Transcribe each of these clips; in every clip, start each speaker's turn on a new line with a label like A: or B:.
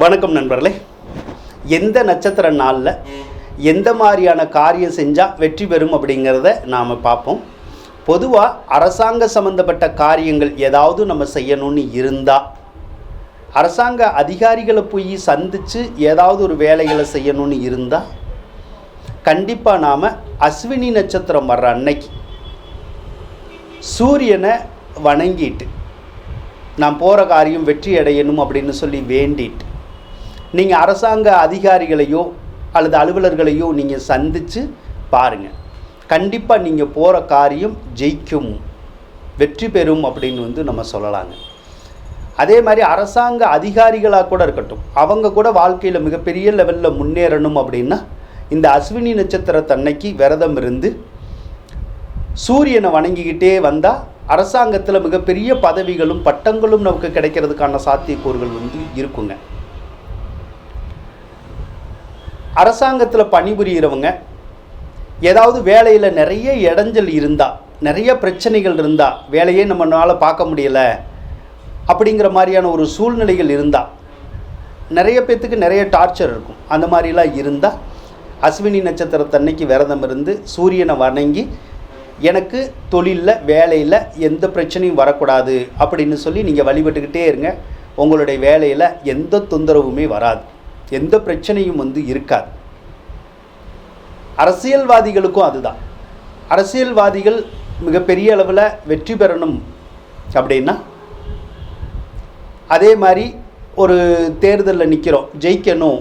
A: வணக்கம் நண்பர்களே. எந்த நட்சத்திர நாளில் எந்த மாதிரியான காரியம் செஞ்சால் வெற்றி பெறும் அப்படிங்கிறத நாம் பார்ப்போம். பொதுவாக அரசாங்க சம்மந்தப்பட்ட காரியங்கள் ஏதாவது நம்ம செய்யணும்னு இருந்தால் அரசாங்க அதிகாரிகளை போய் சந்தித்து ஏதாவது ஒரு வேலைகளை செய்யணும்னு இருந்தால் கண்டிப்பாக நாம் அஸ்வினி நட்சத்திரம் வர்ற அன்னைக்கு சூரியனை வணங்கிட்டு நான் போகிற காரியம் வெற்றி அடையணும் அப்படின்னு சொல்லி வேண்டிட்டு நீங்கள் அரசாங்க அதிகாரிகளையோ அல்லது அலுவலர்களையோ நீங்கள் சந்தித்து பாருங்கள் கண்டிப்பாக நீங்கள் போகிற காரியம் ஜெயிக்கும். வெற்றி பெறும் அப்படின்னு வந்து நம்ம சொல்லலாங்க. அதே மாதிரி அரசாங்க அதிகாரிகளாக கூட இருக்கட்டும். அவங்க கூட வாழ்க்கையில் மிகப்பெரிய லெவலில் முன்னேறணும் அப்படின்னா இந்த அஸ்வினி நட்சத்திரத்தன்னைக்கு விரதம் இருந்து சூரியனை வணங்கிக்கிட்டே வந்தால் அரசாங்கத்தில் மிகப்பெரிய பதவிகளும் பட்டங்களும் நமக்கு கிடைக்கிறதுக்கான சாத்தியக்கூறுகள் வந்து இருக்குங்க. அரசாங்கத்தில் பணிபுரிகிறவங்க ஏதாவது வேலையில் நிறைய இடைஞ்சல் இருந்தால் நிறைய பிரச்சனைகள் இருந்தால் வேலையே நம்மளால் பார்க்க முடியலை அப்படிங்கிற மாதிரியான ஒரு சூழ்நிலைகள் இருந்தால் நிறைய பேர்த்துக்கு நிறைய டார்ச்சர் இருக்கும். அந்த மாதிரிலாம் இருந்தால் அஸ்வினி நட்சத்திரத்தன்னைக்கு விரதம் இருந்து சூரியனை வணங்கி எனக்கு தொழிலில் வேலையில் எந்த பிரச்சனையும் வரக்கூடாது அப்படின்னு சொல்லி நீங்கள் வழிபட்டுக்கிட்டே இருங்க. உங்களுடைய வேலையில் எந்த தொந்தரவுமே வராது. எந்த பிரச்சனையும் வந்து இருக்காது. அரசியல்வாதிகளுக்கும் அதுதான். அரசியல்வாதிகள் மிகப்பெரிய அளவில் வெற்றி பெறணும் அப்படின்னா அதே மாதிரி ஒரு தேர்தலில் நிற்கிறோம் ஜெயிக்கணும்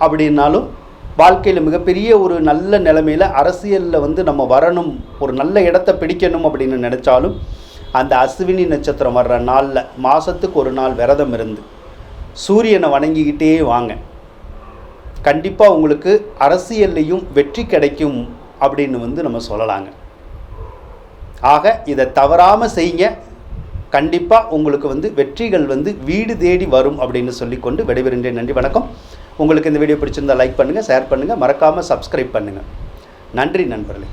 A: அப்படின்னாலும் வாழ்க்கையில் மிகப்பெரிய ஒரு நல்ல நிலைமையில் அரசியலில் வந்து நம்ம வரணும் ஒரு நல்ல இடத்த பிடிக்கணும் அப்படின்னு நினச்சாலும் அந்த அஸ்வினி நட்சத்திரம் வர்ற நாளில் மாதத்துக்கு ஒரு நாள் விரதம் இருந்து சூரியனை வணங்கிக்கிட்டே வாங்க. கண்டிப்பாக உங்களுக்கு அரசியல்லையும் வெற்றி கிடைக்கும் அப்படின்னு வந்து நம்ம சொல்லலாங்க. ஆக இதை தவறாமல் செய்யுங்க. கண்டிப்பாக உங்களுக்கு வந்து வெற்றிகள் வந்து வீடு தேடி வரும் அப்படின்னு சொல்லிக்கொண்டு விடைபெறுகின்றேன். நன்றி வணக்கம். உங்களுக்கு இந்த வீடியோ பிடிச்சிருந்தா லைக் பண்ணுங்கள் ஷேர் பண்ணுங்கள் மறக்காமல் சப்ஸ்கிரைப் பண்ணுங்கள் நன்றி நண்பர்களே.